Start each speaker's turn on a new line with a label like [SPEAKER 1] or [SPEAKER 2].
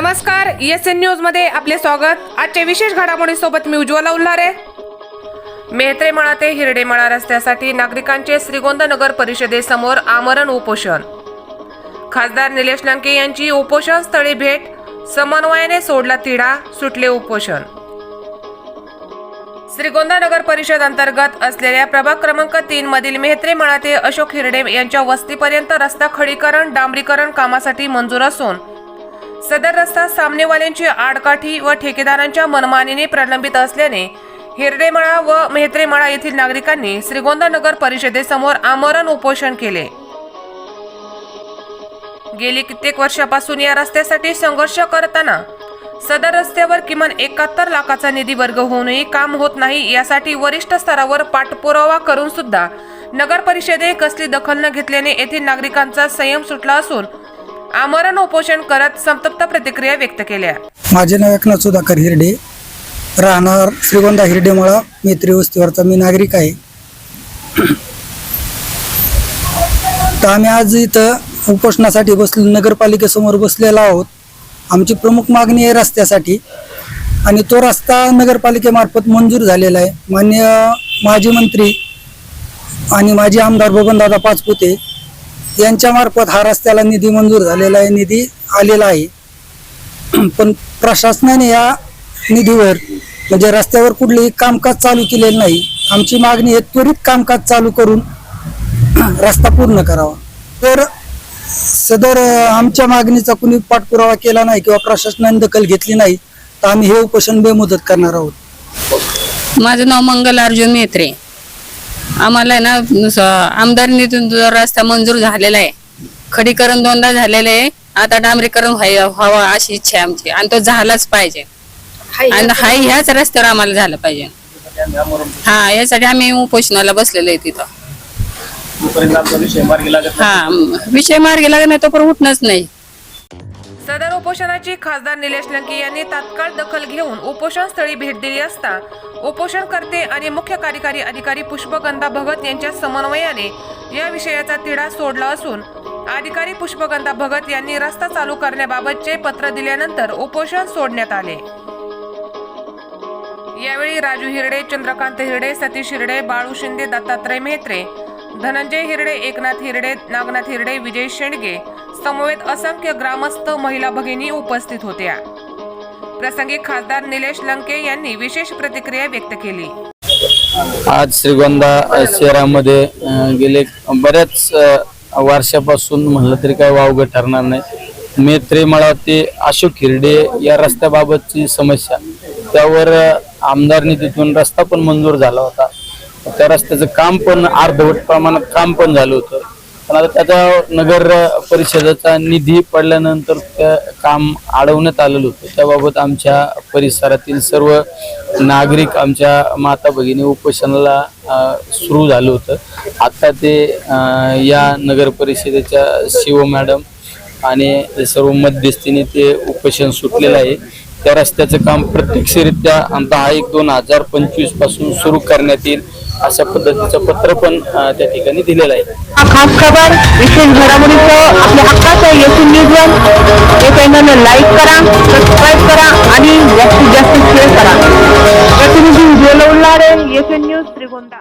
[SPEAKER 1] नमस्कार S N न्यूजमध्ये आपले स्वागत. आजच्या विशेष घडामोडीसोबत मी उज्ज्वला उल्हारे. मेहत्रे मळा ते हिरडे मळा रस्त्यासाठी नागरिकांचे श्रीगोंदा नगर परिषदेसमोर आमरण उपोषण. खासदार निलेश लंके यांची उपोषण स्थळी भेट समन्वयाने सोडला तिढा सुटले उपोषण. श्रीगोंदा नगर परिषद अंतर्गत असलेल्या प्रभाग क्रमांक तीन मधील मेहत्रे ते अशोक हिरडे यांच्या वस्तीपर्यंत रस्ता खडीकरण डांबरीकरण कामासाठी मंजूर असून सदर रस्ता सामनेवाल्यांची आडकाठी व ठेकेदारांच्या मनमानीने प्रलंबित असल्याने हिरडेमळा व मेहत्रेमळा येथील नागरिकांनी श्रीगोंदा नगर परिषदेसमोर आमरण उपोषण केले. गेली कित्येक वर्षापासून या रस्त्यासाठी संघर्ष करताना सदर रस्त्यावर किमान एकाहत्तर लाखाचा निधी वर्ग होऊनही काम होत नाही यासाठी वरिष्ठ स्तरावर पाठपुरावा करून सुद्धा नगर परिषदे कसली दखल न घेतल्याने येथील नागरिकांचा संयम सुटला असून आमरण उपोषण करत संतप्त प्रतिक्रिया व्यक्त केल्या.
[SPEAKER 2] माझे नाव एकनाथ सुधाकर हिरडे. राहणार श्रीगोंदा हिरडेमळा मैत्री वस्तीवरचा मी नागरिक आहे. तर आम्ही आज इथं उपोषणासाठी बसलो नगरपालिकेसमोर बसलेलो आहोत. आमची प्रमुख मागणी आहे रस्त्यासाठी. आणि तो रस्ता नगरपालिकेमार्फत मंजूर झालेला आहे. मान्य माजी मंत्री आणि माजी आमदार बबनदादा पाचपुते यांच्यामार्फत हा रस्त्याला निधी मंजूर झालेला आहे निधी आलेला आहे. पण प्रशासनाने या निधीवर म्हणजे रस्त्यावर कुठलेही कामकाज चालू केलेलं नाही. आमची मागणी आहे त्वरित कामकाज चालू करून रस्ता पूर्ण करावा. तर सदर आमच्या मागणीचा कुणी पाठपुरावा केला नाही किंवा प्रशासनाने दखल घेतली नाही तर आम्ही हे उपोषण बेमुदत करणार आहोत.
[SPEAKER 3] माझं नाव मंगल अर्जुन मेत्रे. आम्हाला ना आमदार निधीतून जो रस्ता मंजूर झालेला आहे खडीकरण दोनदा झालेलं आहे आता डांबरीकरण व्हावं अशी इच्छा आहे आमची. आणि तो झालाच पाहिजे. आणि हाय ह्याच रस्त्यावर आम्हाला झालं पाहिजे. हा यासाठी आम्ही उपोषणाला बसलेलो आहे तिथं. हा विषय मार्गी लागत नाही तो पण उठणंच नाही.
[SPEAKER 1] सदर उपोषणाची खासदार निलेश लंके यांनी तात्काळ दखल घेऊन उपोषण स्थळी भेट दिली असता उपोषणकर्ते आणि मुख्य कार्यकारी अधिकारी पुष्पगंधा भगत यांच्या समन्वयाने या विषयाचा तिढा सोडला असून अधिकारी पुष्पगंधा भगत यांनी रस्ता चालू करण्याबाबतचे पत्र दिल्यानंतर उपोषण सोडण्यात आले. यावेळी राजू हिरडे चंद्रकांत हिरडे सतीश हिरडे बाळू शिंदे दत्तात्रय मेहत्रे धनंजय हिरडे एकनाथ हिरडे नागनाथ हिरडे विजय शेंडगे समवेत असंख्य ग्रामस्थ महिला भगिनी उपस्थित होत्या. प्रसंगी खासदार निलेश लंके यांनी विशेष प्रतिक्रिया व्यक्त केली.
[SPEAKER 4] आज श्रीगोंदा शहरामध्ये गेले बऱ्याच वर्षापासून म्हणलं तरी काय वावगं ठरणार नाही. मी ते अशोक हिरडे या रस्त्याबाबतची समस्या. त्यावर आमदार निधीतून रस्ता पण मंजूर झाला होता. त्या रस्त्याचं काम पण अर्धवट प्रमाणात काम पण झालं होतं. पण आता त्याचा नगर परिषदेचा निधी पडल्यानंतर त्या काम अडवण्यात आलेलं होतं. त्याबाबत आमच्या परिसरातील सर्व नागरिक आमच्या माता भगिनी उपोषणाला सुरू झालं होतं. आता ते या नगर परिषदेच्या शिव मॅडम आणि सर्व मध्यस्थीने ते उपोषण सुटलेलं आहे त्या रस्त्याचं काम प्रत्यक्षरित्या आमचा हा एक दोन हजार पंचवीसपासून सुरू करण्यात येईल. अशा पद्धतीचं पत्र पण त्या ठिकाणी दिलेलं आहे.
[SPEAKER 5] हा खास खबर विशेष घडामोडीचं आपल्या हक्काचं येथील न्यूज हे चॅनल लाईक करा सबस्क्राईब करा आणि जास्तीत जास्त शेअर करा. प्रतिनिधी उज्ज्वल उल्हारे येथील न्यूज त्रिगोंदा